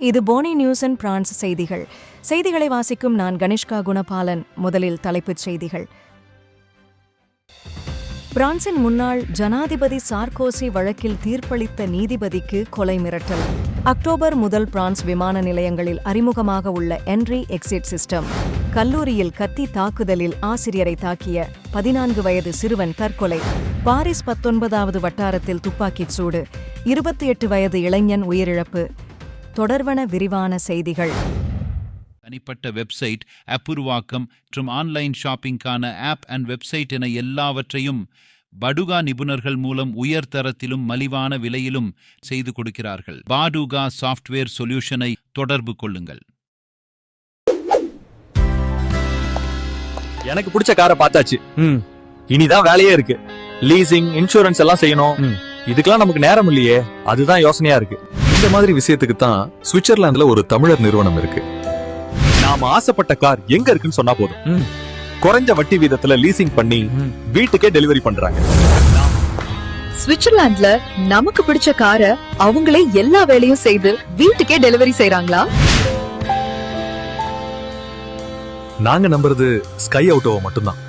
இது Fani news and France செய்திகள். செய்திகளை வாசிக்கும் நான் கணிஷ்கா குணபாலன். முதலில் தலைப்புச் செய்திகள். பிரான்சின் முன்னாள் ஜனாதிபதி சார்கோசி வழக்கில் தீர்ப்பளித்த நீதிபதிக்கு கொலை மிரட்டல். அக்டோபர் முதல் பிரான்ஸ் விமான நிலையங்களில் அறிமுகமாக உள்ள என்ட்ரி எக்ஸிட் சிஸ்டம். கல்லூரியில் கத்தி தாக்குதலில் ஆசிரியரை தாக்கிய பதினான்கு வயது சிறுவன் தற்கொலை. பாரிஸ் பத்தொன்பதாவது வட்டாரத்தில் துப்பாக்கிச் சூடு. இருபத்தி எட்டு வயது இளைஞன் உயிரிழப்பு. தொடர்வன விரிவான செய்திகள். தனிப்பட்ட வெப்சைட் ஆப் உருவாக்கம் மற்றும் ஆன்லைன் ஷாப்பிங்கான ஆப் அண்ட் வெப்சைட் என எல்லாவற்றையும் படுகா நிபுணர்கள் மூலம் உயர் தரத்திலும் மலிவான விலையிலும் செய்து கொடுக்கிறார்கள். பாடுகா சாஃப்ட்வேர் சொல்யூஷனை தொடர்பு கொள்ளுங்கள். எனக்கு பிடிச்ச காரை பார்த்தாச்சு. ம். இனிதான் வேலையே இருக்கு. லீசிங் இன்சூரன்ஸ் எல்லாம் செய்யணும். இதுக்கெல்லாம் நமக்கு நேரம் இல்லையே. அதுதான் யோசனையா இருக்கு. இந்த மாதிரி விஷயத்துக்கு தான் சுவிட்சர்லாந்துல ஒரு தமிழர் நிறுவனம் இருக்கு. நாம ஆசைப்பட்ட கார் எங்க இருக்குன்னு சொன்னா போதும். குறைஞ்ச வட்டி வீதத்துல லீசிங் பண்ணி. வீட்டுக்கே டெலிவரி பண்றாங்க. சுவிட்சர்லாந்துல நமக்கு பிடிச்ச காரை அவங்களே எல்லா வேலையும் செய்து வீட்டுக்கே டெலிவரி செய்றாங்களா? நாங்க நம்புறது ஸ்கை அவுட்டோவை மட்டும்தான்.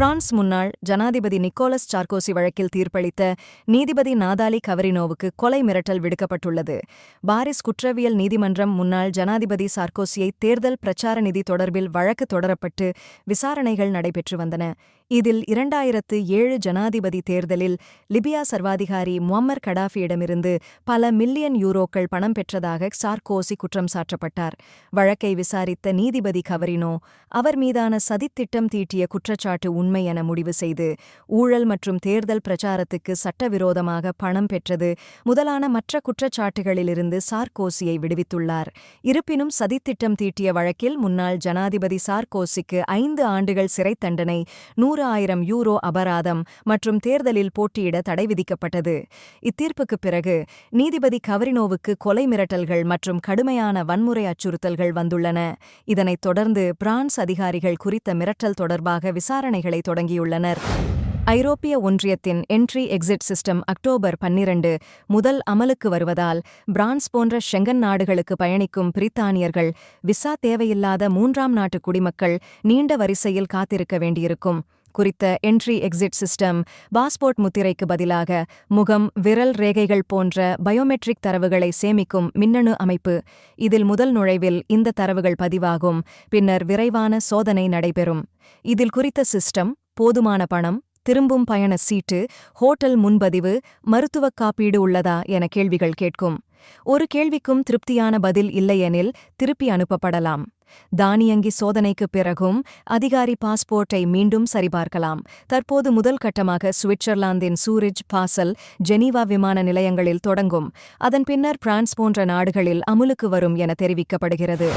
பிரான்ஸ் முன்னாள் ஜனாதிபதி நிக்கோலஸ் சார்கோசி வழக்கில் தீர்ப்பளித்த நீதிபதி நாதாலி கவரினோவுக்கு கொலை மிரட்டல் விடுக்கப்பட்டுள்ளது. பாரிஸ் குற்றவியல் நீதிமன்றம் முன்னாள் ஜனாதிபதி சார்கோசியை தேர்தல் பிரச்சார நிதி தொடர்பில் வழக்கு தொடரப்பட்டு விசாரணைகள் நடைபெற்று வந்தன. இதில் இரண்டாயிரத்து ஏழு ஜனாதிபதி தேர்தலில் லிபியா சர்வாதிகாரி முவம்மர் கடாஃபியிடமிருந்து பல மில்லியன் யூரோக்கள் பணம் பெற்றதாக சார்கோசி குற்றம் சாட்டப்பட்டார் வழக்கை விசாரித்த நீதிபதி கவரினோ அவர் மீதான சதித்திட்டம் தீட்டிய குற்றச்சாட்டு உண்மை என முடிவு செய்து ஊழல் மற்றும் தேர்தல் பிரச்சாரத்துக்கு சட்டவிரோதமாக பணம் பெற்றது முதலான மற்ற குற்றச்சாட்டுகளிலிருந்து சார்கோசியை விடுவித்துள்ளார். இருப்பினும் சதித்திட்டம் தீட்டிய வழக்கில் முன்னாள் ஜனாதிபதி சார்கோசிக்கு ஐந்து ஆண்டுகள் சிறை தண்டனை நூறு ஆயிரம் யூரோ அபராதம் மற்றும் தேர்தலில் போட்டியிட தடை விதிக்கப்பட்டது. இத்தீர்ப்புக்குப் பிறகு நீதிபதி கவரினோவுக்கு கொலை மிரட்டல்கள் மற்றும் கடுமையான வன்முறை அச்சுறுத்தல்கள் வந்துள்ளன. இதனைத் தொடர்ந்து பிரான்ஸ் அதிகாரிகள் குறித்த மிரட்டல் தொடர்பாக விசாரணைகளை தொடங்கியுள்ளனர். ஐரோப்பிய ஒன்றியத்தின் என்ட்ரி எக்ஸிட் சிஸ்டம் அக்டோபர் பன்னிரண்டு முதல் அமலுக்கு வருவதால் பிரான்ஸ் போன்ற ஷெங்கன் நாடுகளுக்கு பயணிக்கும் பிரித்தானியர்கள் விசா தேவையில்லாத மூன்றாம் நாட்டு குடிமக்கள் நீண்ட வரிசையில் காத்திருக்க வேண்டியிருக்கும். குறித்த என்ட்ரி எக்ஸிட் சிஸ்டம் பாஸ்போர்ட் முத்திரைக்கு பதிலாக முகம் விரல் ரேகைகள் போன்ற பயோமெட்ரிக் தரவுகளை சேமிக்கும் மின்னணு அமைப்பு. இதில் முதல் நுழைவில் இந்த தரவுகள் பதிவாகும் பின்னர் விரைவான சோதனை நடைபெறும். இதில் குறித்த சிஸ்டம் போதுமான பணம் திரும்பும் பயண சீட்டு ஹோட்டல் முன்பதிவு மருத்துவக் காப்பீடு உள்ளதா என கேள்விகள் கேட்கும். ஒரு கேள்விக்கும் திருப்தியான பதில் இல்லையெனில் திருப்பி அனுப்பப்படலாம். தானியங்கி சோதனைக்குப் பிறகும் அதிகாரி பாஸ்போர்ட்டை மீண்டும் சரிபார்க்கலாம். தற்போது முதல் கட்டமாக சுவிட்சர்லாந்தின் சூரிஜ் பாசல் ஜெனீவா விமான நிலையங்களில் தொடங்கும். அதன் பின்னர் பிரான்ஸ் போன்ற நாடுகளில் அமுலுக்கு வரும் என தெரிவிக்கப்படுகிறது.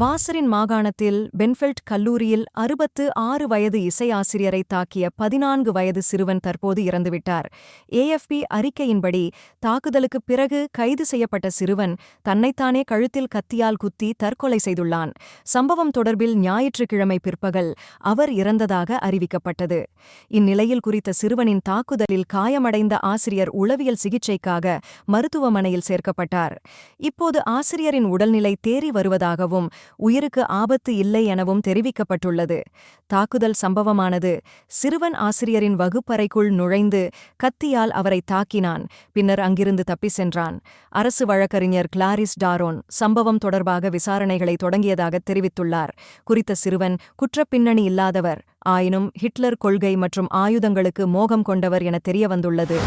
பாசரின் மாகாணத்தில் பென்ஃபெல்ட் கல்லூரியில் அறுபத்து ஆறு வயது இசையாசிரியரை தாக்கிய பதினான்கு வயது சிறுவன் தற்போது இறந்துவிட்டார். ஏஎஃப்பி அறிக்கையின்படி தாக்குதலுக்குப் பிறகு கைது செய்யப்பட்ட சிறுவன் தன்னைத்தானே கழுத்தில் கத்தியால் குத்தி தற்கொலை செய்துள்ளான். சம்பவம் தொடர்பில் ஞாயிற்றுக்கிழமை பிற்பகல் அவர் இறந்ததாக அறிவிக்கப்பட்டது. இந்நிலையில் குறித்த சிறுவனின் தாக்குதலில் காயமடைந்த ஆசிரியர் உளவியல் சிகிச்சைக்காக மருத்துவமனையில் சேர்க்கப்பட்டார். இப்போது ஆசிரியரின் உடல்நிலை தேறி வருவதாகவும் உயிருக்கு ஆபத்து இல்லை எனவும் தெரிவிக்கப்பட்டுள்ளது. தாக்குதல் சம்பவமானது சிறுவன் ஆசிரியரின் வகுப்பறைக்குள் நுழைந்து கத்தியால் அவரை தாக்கினான். பின்னர் அங்கிருந்து தப்பி சென்றான். அரசு வழக்கறிஞர் கிளாரிஸ் டாரோன் சம்பவம் தொடர்பாக விசாரணைகளை தொடங்கியதாக தெரிவித்துள்ளார். குறித்த சிறுவன் குற்றப்பின்னணி இல்லாதவர் ஆயினும் ஹிட்லர் கொள்கை மற்றும் ஆயுதங்களுக்கு மோகம் கொண்டவர் என தெரியவந்துள்ளது.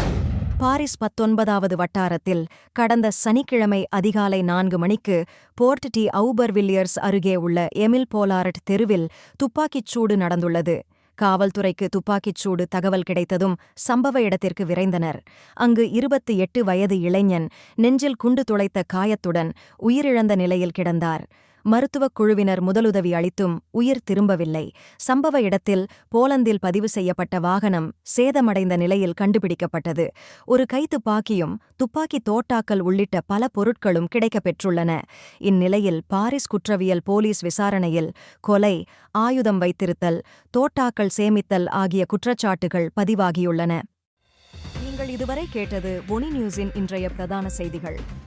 பாரிஸ் பத்தொன்பதாவது வட்டாரத்தில் கடந்த சனிக்கிழமை அதிகாலை நான்கு மணிக்கு போர்ட் டி அவுபர்வில்லியர்ஸ் அருகே உள்ள எமில் போலாரட் தெருவில் துப்பாக்கிச் சூடு நடந்துள்ளது. காவல்துறைக்கு துப்பாக்கிச் சூடு தகவல் கிடைத்ததும் சம்பவ இடத்திற்கு விரைந்தனர். அங்கு இருபத்தி எட்டு வயது இளைஞன் நெஞ்சில் குண்டு துளைத்த காயத்துடன் உயிரிழந்த நிலையில் கிடந்தார். மருத்துவக் குழுவினர் முதலுதவி அளித்தும் உயிர் திரும்பவில்லை. சம்பவ இடத்தில் போலந்தில் பதிவு செய்யப்பட்ட வாகனம் சேதமடைந்த நிலையில் கண்டுபிடிக்கப்பட்டது. ஒரு கைத்துப்பாக்கியும் துப்பாக்கி தோட்டாக்கள் உள்ளிட்ட பல பொருட்களும் கிடைக்கப்பெற்றுள்ளன. இந்நிலையில் பாரிஸ் குற்றவியல் போலீஸ் விசாரணையில் கொலை ஆயுதம் வைத்திருத்தல் தோட்டாக்கள் சேமித்தல் ஆகிய குற்றச்சாட்டுகள் பதிவாகியுள்ளன. நீங்கள் இதுவரை கேட்டது ஒனி நியூஸின் இன்றைய பிரதான செய்திகள்.